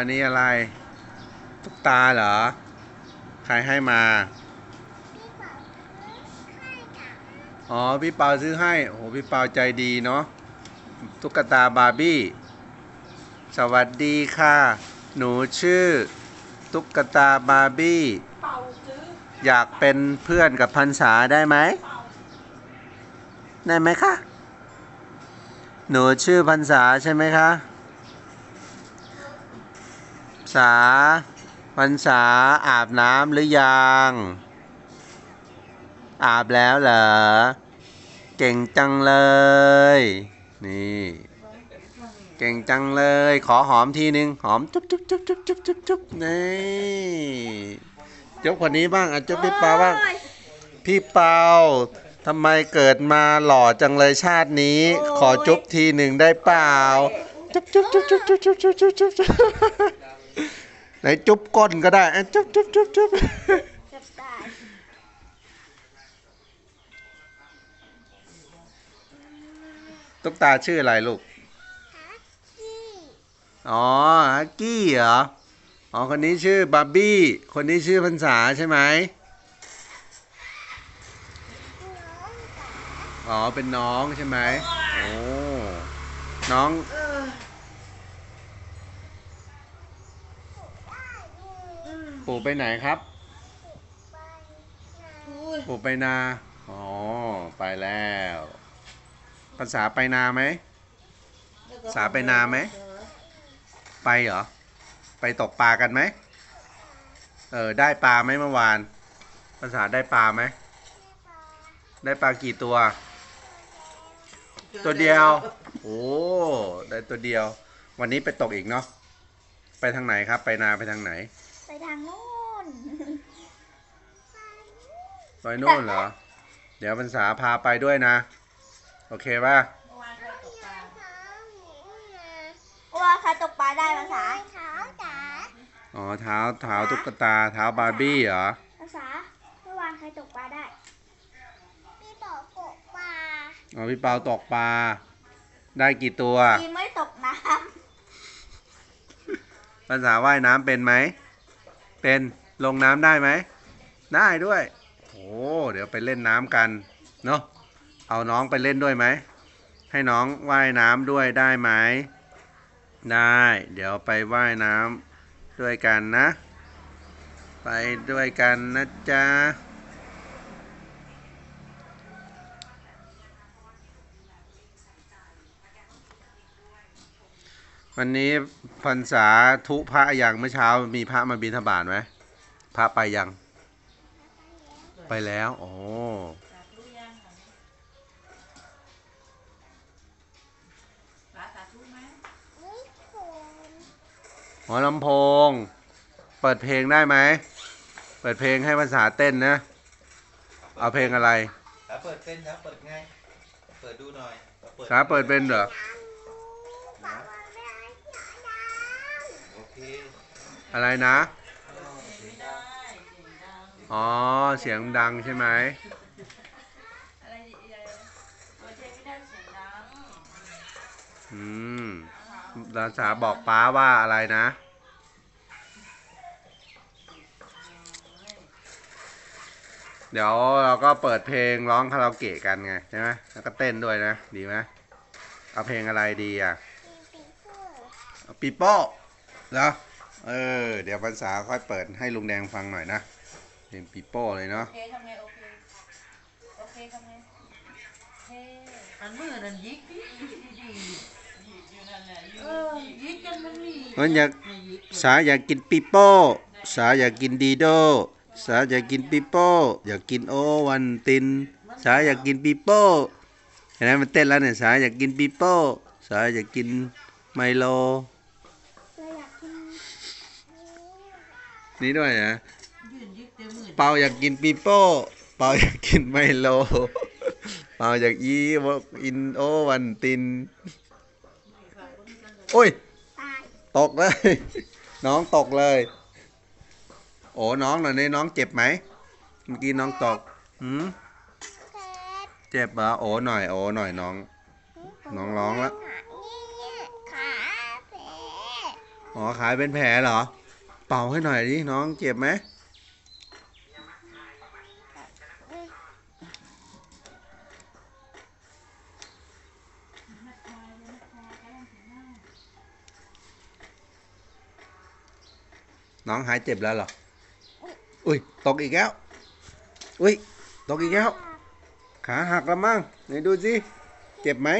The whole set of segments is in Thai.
อันนี้อะไร ตุ๊กตาเหรอ ใครให้มา อ๋อ พี่เปาซื้อให้ โอ้โห พี่เปาใจดีเนาะ ตุ๊กตาบาร์บี้ สวัสดีค่ะ หนูชื่อ ตุ๊กตาบาร์บี้เป่าซื้ออยากเป็นเพื่อนกับพันษาได้ไหมเป่าได้ไหมคะ หนูชื่อพันษาใช่ไหมคะ สาพันษาอาบน้ำหรือยัง อาบแล้วเหรอ เก่งจังเลย นี่ เก่งจังเลย ขอหอมทีนึง หอมจุ๊บจุ๊บจุ๊บจุ๊บจุ๊บจุ๊บจุ๊บนี่จุ๊บคนนี้บ้างอะจุ๊บพี่เปาบ้าง พี่เปาทำไมเกิดมาหล่อจังเลยชาตินี้ ขอจุ๊บทีหนึ่งได้เปล่า จุ๊บจุ๊บจุ๊บจุ๊บจุ๊บจุ๊บจุ๊บจุ๊บจุ๊บจุ๊บ ไหนจุ๊บก้นก็ได้อะจุ๊บจุ๊บจุ๊บจุ๊บจับได้ตุ๊กตาชื่ออะไรลูกอ๋อฮักกี้เหรอ อ๋อ คนนี้ชื่อบาร์บี้ คนนี้ชื่อพันษาใช่ไหมอ๋อ เป็นน้องใช่ไหมโอ้ น้อง ปู่ไปไหนครับ ปู่ไปนา อ๋อ ไปแล้ว ภาษาไปนาไหม สาไปนาไหม ไปเหรอ ไปตกปลากันไหม เออ ได้ปลาไหมเมื่อวาน ภาษาได้ปลาไหม ได้ปลากี่ตัว ตัวเดียว โอ้ ได้ตัวเดียว วันนี้ไปตกอีกเนาะ ไปทางไหนครับ ไปนาไปทางไหน ไปทางนู้น ไปโน่นเหรอ เดี๋ยวภาษาพาไปด้วยนะ โอเคป่ะเมื่อวานใครตกปลาว่าใครตกปลาได้ภาษาเท้าจ๋าอ๋อเท้าเท้าตุ๊กตาเท้าบาร์บี้เหรอภาษาเมื่อวานใครตกปลาได้พี่บอกตกปลาอ๋อพี่เปาตกปลาได้กี่ตัวพี่ไม่ตกน้ภาษาว่ายน้ำเป็นไหมเป็นลงน้ำได้ไหมได้ด้วยโอ้ เดี๋ยวไปเล่นน้ำกัน เนาะเอาน้องไปเล่นด้วยไหม ให้น้องว่ายน้ำด้วยได้ไหม ได้ เดี๋ยวไปว่ายน้ำด้วยกันนะ ไปด้วยกันนะจ๊ะวันนี้พรรษาทุพระอยังเมื่อเช้ามีพระมาบิณฑบาตไหมพระไปยัง ไปแล้วโอ้สาธุยังของสาสาธุไหมำหัวลำโพง เปิดเพลงได้ไหม เปิดเพลงให้ภาษาเต้นนะ เอาเพลงอะไรสาเปิดเป็นสาเปิดไงเปิดดูหน่อยสาเปิดเป็นเหรอโอเคอะไรนะ ไม่ได้เสียงดัง อ๋อ เสียงดังใช่ไหมอะไรอะไรเปิดเพลงไม่ได้เสียงดังอืมภาษาบอกป้าว่าอะไรนะ เดี๋ยวเราก็เปิดเพลงร้องคาราโอเกะกันไงใช่ไหมแล้วก็เต้นด้วยนะ ดีไหมเอาเพลงอะไรดีอะปีโป้เหรอเออ เดี๋ยวภาษาค่อยเปิดให้ลุงแดงฟังหน่อยนะ เพลงปีโป้เลยเนาะ โอเคทำไงโอเคโอเคทำไงเฮ้อันมือนั่นยิกดิดียิกอยู่นั่นแหละเออยิกกันมันนี่เฮ้ยอยาก ไม่ยิกสาอยากกินปีโป้ สาอยากกินดีโด สาอยากกินปีโป้ อยากกินโอวันติน สาอยากกินปีโป้เห็นไหมมันเต้นแล้วเนี่ยสาอยากกินปีโป้ สาอยากกินไมโล เราอยากกินนี่ด้วยนะยืนยิก เต็มมือเปาอยากกินปีโป้ เปาอยากกินไมโล เปาอยากยีวอกอินโอวันติน โอ้ยตายตกเลย น้องตกเลย โอ้น้องหน่อยนี่น้องเจ็บไหม เมื่อกี้น้องตกหืมเจ็บเจ็บเหรอโอ้หน่อย โอ้หน่อยน้อง น้องร้องแล้วนี่ขาแผลอ๋อขายเป็นแผลเหรอ เป่าให้หน่อยดิน้องเจ็บไหม น้องหายเจ็บแล้วเหรอ อุ้ยตกอีกแล้ว อุ้ยตกอีกแล้ว ขาหักแล้วมั้งไหนดูสิ เจ็บไหม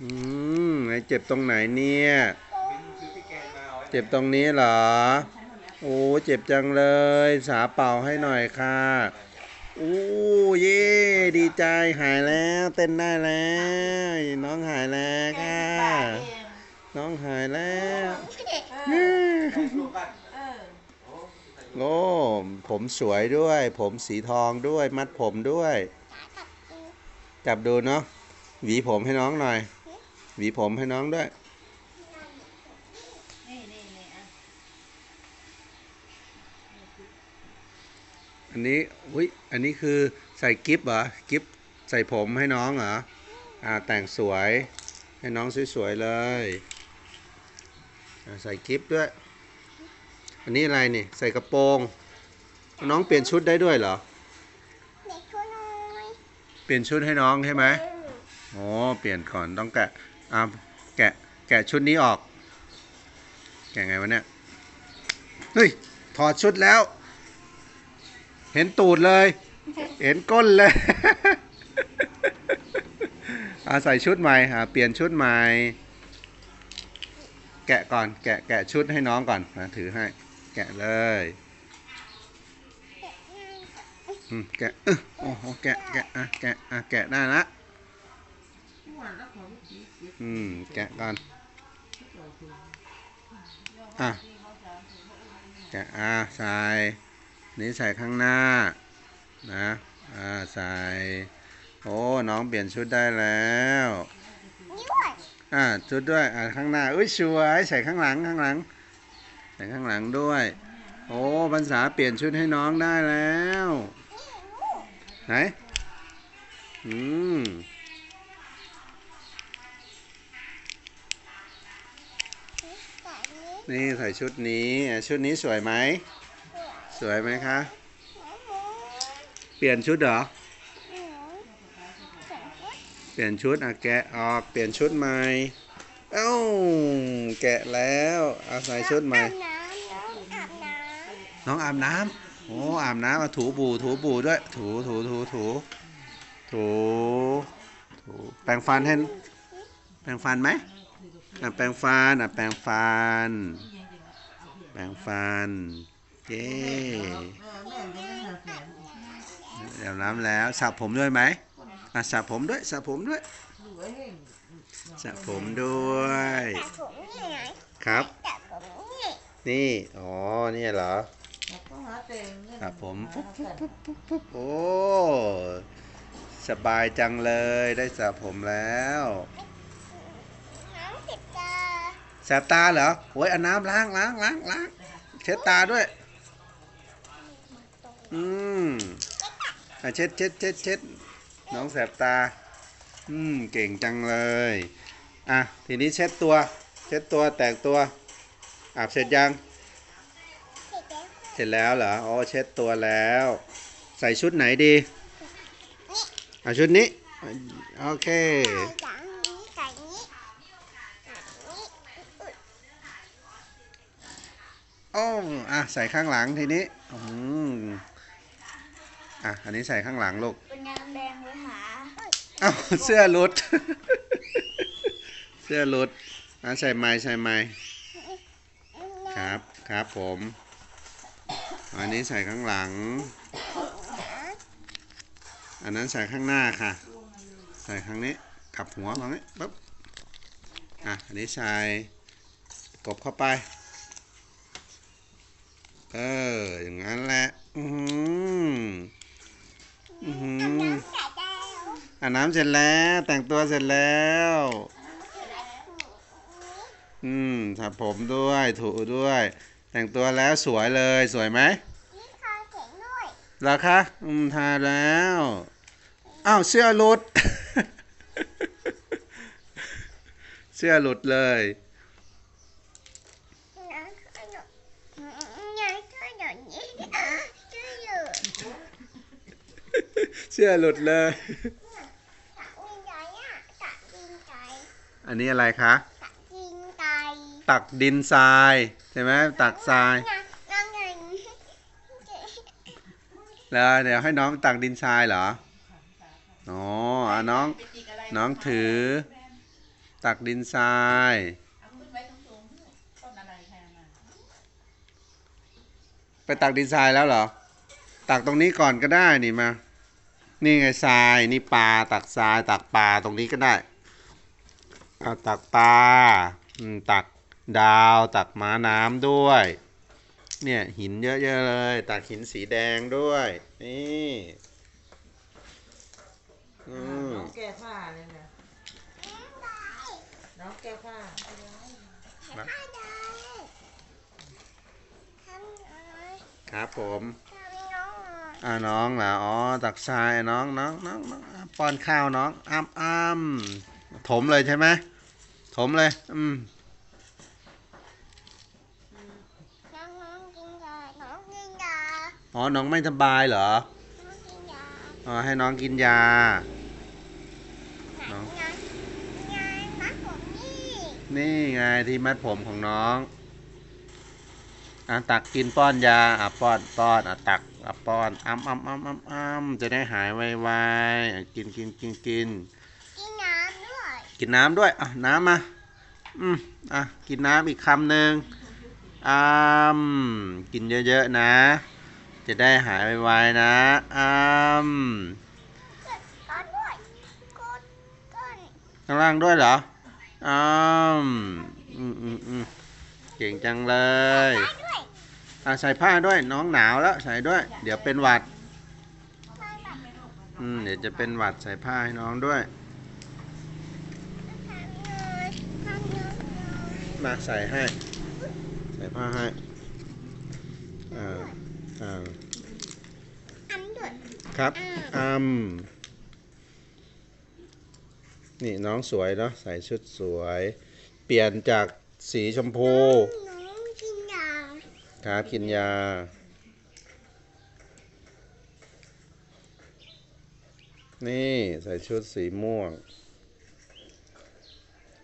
อืมไหนเจ็บตรงไหนเนี่ยเอาไว้เจ็บตรงนี้เหรอ โอ้เจ็บจังเลย สาเป่าให้หน่อยค่ะอู้เย่ดีใจหายแล้ว เต้นได้แล้ว น้องหายแล้วค่ะ น้องหายแล้วดูกันเออโอ้ผมสวยด้วย ผมสีทองด้วย มัดผมด้วย จับดูเนาะ หวีผมให้น้องหน่อย หวีผมให้น้องด้วยนี่นี่นี่อะอันนี้อุ้ย อันนี้คือใส่กิฟต์เหรอ กิฟต์ใส่ผมให้น้องเหรอ อ่าแต่งสวย ให้น้องสวยๆเลยอ่า ใส่กิฟต์ด้วย อันนี้อะไรนี่ ใส่กระโปรง น้องเปลี่ยนชุดได้ด้วยเหรอเด็กช่วยหน่อยเปลี่ยนชุดให้น้องใช่ไหมโอ้เปลี่ยนก่อนต้องแกะอ่าแกะ แกะชุดนี้ออก แกะไงวะเนี่ย เฮ้ย ถอดชุดแล้ว เห็นตูดเลย เห็นก้นเลยอาใส่ชุดใหม่อ่าเปลี่ยนชุดใหม่ แกะก่อน แกะแกะชุดให้น้องก่อนอ่าถือให้ แกะเลยอืมแกะเออโอ้โหแกะแกะอะแกะอะแกะได้ละอืมแกะก่อนอะแกะอะใส่นี่ใส่ข้างหน้านะอ่าใส่โอ้น้องเปลี่ยนชุดได้แล้วนี่ด้วย อ่าชุดด้วยอ่าข้างหน้าอุ้ยสวยใส่ข้างหลังข้างหลัง ใส่ข้างหลังด้วย โอ้ภาษาเปลี่ยนชุดให้น้องได้แล้วไหนอืมนี่ใส่ชุดนี้ ชุดนี้สวยไหม สวยไหมคะ เปลี่ยนชุดเหรอ ลี่ยนชุดอะแกะออกเปลี่ยนชุดใหม่ เอ้าแกะแล้วเอาใส่ชุดใหม่อาบน้ำน้องอาบน้น้องอาบน้ำโอ้อาบน้ำมาถูบูถูบูด้วย ถูถูถูถูถูถูแปรงฟันให้แปรงฟันไหมอะแปรงฟันอะแปรงฟัน แปรงฟันเย้เดี๋ยวน้ำแล้วสระผมด้วยไหม อะสระผมด้วยสระผมด้วยสระผมด้วยำแต่ผมนี่ไงครับ แต่ผมนี่นี่ อ๋อนี่เหรอก็หาแต่งเงินครับผมปุ๊บปุ๊บปุ๊บปุ๊บปุ๊บโอ้ สบายจังเลยได้สระผมแล้วน้ำติดตาแสบตาเหรอโอ้ยเอาน้ำล้างล้างล้างล้างเช็ดตาด้วย อืมอะเช็ดเช็ดเช็ดเช็ด น้องแสบตา อืม เก่งจังเลย อะ ทีนี้เช็ดตัว เช็ดตัวแตกตัว อาบเสร็จยัง เสร็จแล้วเหรอ อ๋อ เช็ดตัวแล้ว ใส่ชุดไหนดีเอาชุดนี้ โอเคใส่อย่างนี้ใส่นี้ใส่นี้อุ๊ยโอ้อะ ใส่ข้างหลังทีนี้ อืมอะ อันนี้ใส่ข้างหลังลูก อ้าเสื้อหลุด เสื้อหลุดอะใส่ไม้ใส่ไม้ครับ ครับผม อันนี้ใส่ข้างหลัง อันนั้นใส่ข้างหน้าค่ะ ใส่ข้างนี้กลับหัวตรงนี้ปั๊บ อะ อันนี้ใส่กบเข้าไป เออ อย่างนั้นแหละ อืมอหืออื อหือใส่ได้แล้วอาบน้ำเสร็จแล้ว แต่งตัวเสร็จแล้ว อืมสระผมด้วยถูด้วย แต่งตัวแล้วสวยเลยสวยไหมนี่คาเข็งด้วยเหรอคะอืมทาแล้วอ้าวเสื้อหลุด เสื้อหลุดเลยน้องขนมน้องขนมนี่ชื่ออยู่เสื้อหลุดเลย ตักดินใจอะตักดินใจ อันนี้อะไรคะตักดินใจตักดินทรายใช่ไหมตักทรายน้องเงินแล้วเดี๋ยวให้น้องตักดินทรายเหรอ อ๋ออะน้องไปจิกอะไรน้องถือ ตักดินทรายเอาขึ้นไว้ตรงสูงๆด้วยต้นอะไรแทนมาไปตักดินทรายแล้วเหรอ ตักตรงนี้ก่อนก็ได้นี่มา นี่ไงทราย นี่ปลาตักทรายตักปลาตรงนี้ก็ได้ เอาตักปลาอืมตักดาวตักม้าน้ำด้วย เนี่ยหินเยอะๆเลย ตักหินสีแดงด้วย นี่อืมน้องแก้ผ้าเลยนะน้องแก้ผ้าทำอะไรทำอะไรครับผมทำน้องหน่อยอ่าน้องเหรออ๋อตักทรายน้องน้องน้องน้องอะป้อนข้าวน้องอ้ำอ้ำ ถมเลยใช่ไหมถมเลย อืมน้องน้องกินยาน้องกินยาอ๋อ น้องไม่สบายเหรอ น้องกินยาอ๋อ ให้น้องกินยา น้องงานงานมัดผมนี่นี่ไงที่มัดผมของน้องอะตักกินป้อนยาอะป้อนป้อนอะตักอะป้อนอ้ำอ้ำอ้ำอ้ำอ้ำจะได้หายไวๆอะกินกินกินกินกินน้ำด้วย กินน้ำด้วยอะน้ำมาอืมอะกินน้ำอีกคำหนึ่งอ้ามกินเยอะๆนะ จะได้หายไวๆนะอ้ามข้างล่างด้วยเหรออ้ามอืมอืมอืมเก่งจังเลยอะใส่ผ้าด้วยน้องหนาวแล้วใส่ด้วย เดี๋ยวเป็นหวัดอืมเดี๋ยวจะเป็นหวัดใส่ผ้าให้น้องด้วย ทำเลยทำเลย มาใส่ให้ ใส่ผ้าให้อ่าอ่าอันด้วยครับอืมนี่น้องสวยเนาะใส่ชุดสวย เปลี่ยนจากสีชมพู น้องกินยาครับกินยา นี่ใส่ชุดสีม่วง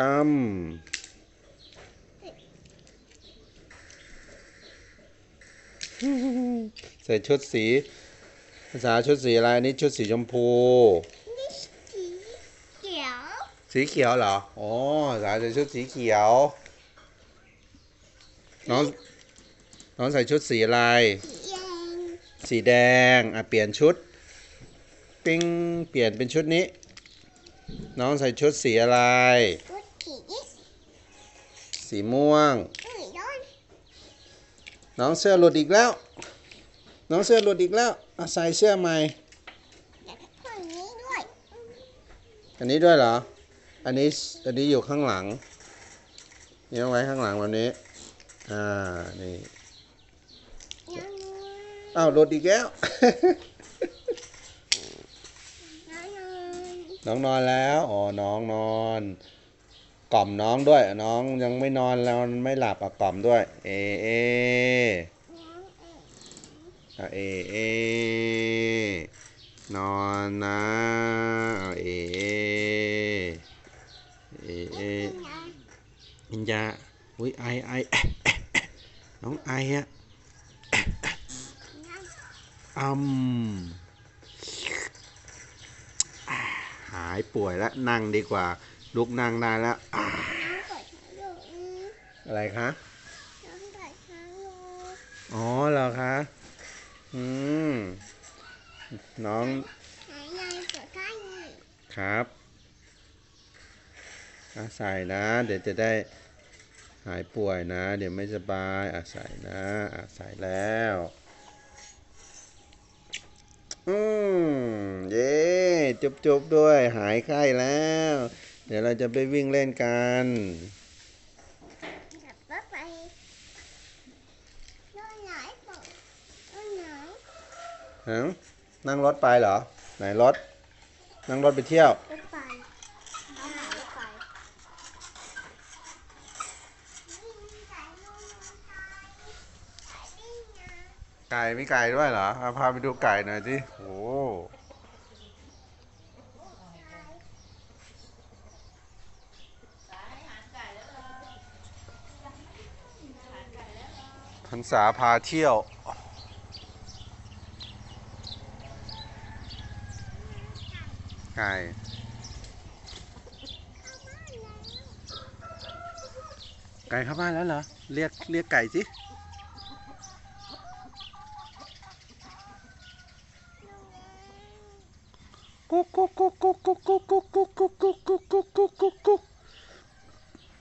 อ้ำ ใส่ชุดสีภาษาชุดสีอะไรอันนี่ชุดสีชมพูนี่สีเขียวสีเขียวเหรออ๋อสาวใส่ชุดสีเขียว น้องน้องใส่ชุดสีอะไรสีแดงสีแดงอะเปลี่ยนชุดปิ้งเปลี่ยนเป็นชุดนี้ น้องใส่ชุดสีอะไรกุดสีสีม่วงอุ้ยร้อน น้องเสื้อหลุดอีกแล้ว น้องเสื้อหลุดอีกแล้วอะใส่เสื้อใหม่แล้วก็คนนี้ด้วย อันนี้ด้วยเหรอ อันนี้ อันนี้อยู่ข้างหลังนี่เอาไว้ข้างหลังแบบนี้ อ่า นี่น้องอ้าวหลุดอีกแล้วน้องน้องนอนแล้ว อ๋อ น้องนอน กล่อมน้องด้วย น้องยังไม่นอนแล้วไม่หลับอะกล่อมด้วย เอเอเออเออนอนนะเอเอเอเอินยากินยาอุ้ยไอไอน้องไออะน้องอืมอ่าหายป่วยแล้วนั่งดีกว่า ลุกนั่งได้แล้วอ่าน้องปวดท้องอยู่อืมอะไรคะน้องปวดท้องอยู่อ๋อเหรอคะ อืม น้องหายใจปวดท้องอยู่ครับอาใส่นะ เดี๋ยวจะได้หายป่วยนะ เดี๋ยวไม่สบายอาใส่นะอาใส่แล้ว อืม เย้จุบจุบๆด้วย หายไข้แล้ว เดี๋ยวเราจะไปวิ่งเล่นกันฮะนั่งรถไปเหรอ ไหนรถ นั่งรถไปเที่ยวไก่มีไก่ด้วยเหรอพาไปดูไก่หน่อยสิโอ้ นษาพาเที่ยว ไก่ไก่เข้าบ้านแล้วเหรอ เรียกเรียกไก่สิกุ๊กกุ๊กกุ๊กกุ๊กกุ๊กกุ๊กกุ๊กกุ๊กกุ๊กกุ๊กกุ๊กกุ๊กกุ๊กกุ๊ก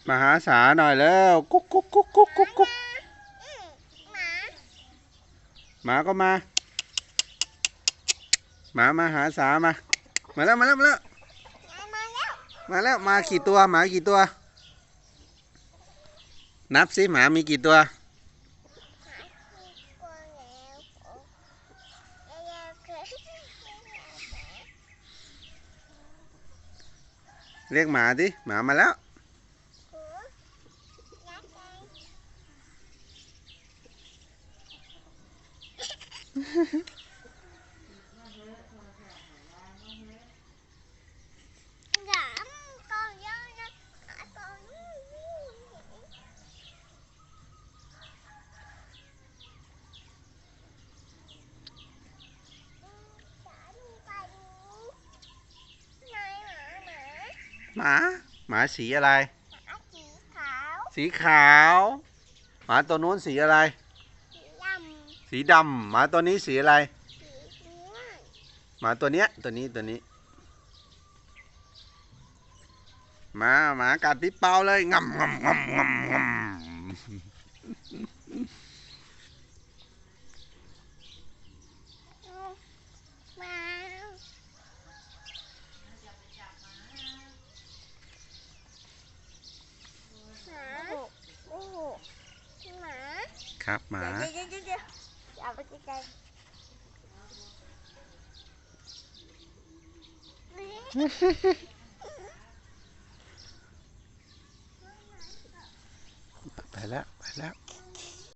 มาหาสาหน่อยแล้วกุ๊กกุ๊กกุ๊กกุ๊กกุ๊กกุ๊ก อืมหมา ห มาก็มา หมามาหาสามา มาแล้วมาแล้วมาแล้วยายมาแล้ว มาแล้วมากี่ตัวหมากี่ตัว นับสิหมามีกี่ตัวหาที่กลัวแล้วโอ้ยายๆเคยเรียกหมาดิหมามาแล้ว หมาหมาสีอะไร สีขาว หมาตัวนู้นสีอะไร สีดำหมาตัวนี้สีอะไรสีม่วงหมาตัวเนี้ยตัวนี้ตัวนี้หมาหมากัดพี่เปาเลยงำงำงำงำงำมาหมาโอ้โหหมา ครับหมา Papa là, voilà.